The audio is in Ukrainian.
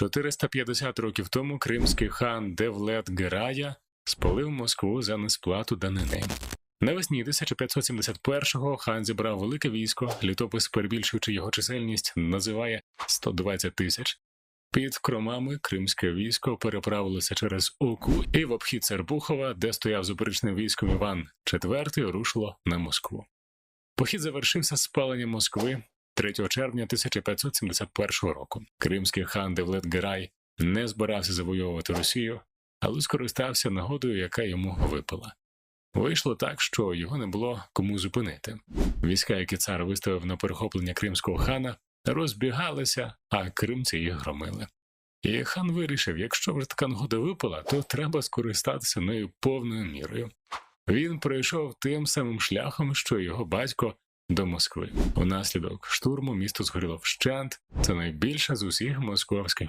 450 років тому кримський хан Девлет Герая спалив Москву за несплату данини. Навесні 1571-го хан зібрав велике військо, літопис, перебільшуючи його чисельність, називає 120 тисяч. Під кромами кримське військо переправилося через Оку і в обхід Сербухова, де стояв з опоричним військом Іван IV, рушило на Москву. Похід завершився спаленням Москви 3 червня 1571 року. Кримський хан Девлет Герай не збирався завойовувати Росію, але скористався нагодою, яка йому випала. Вийшло так, що його не було кому зупинити. Війська, які цар виставив на перехоплення кримського хана, розбігалися, а кримці їх громили. І хан вирішив, якщо вже така нагода випала, то треба скористатися нею повною мірою. Він пройшов тим самим шляхом, що його батько до Москви. Унаслідок штурму місто згоріло вщент. Це найбільше з усіх московських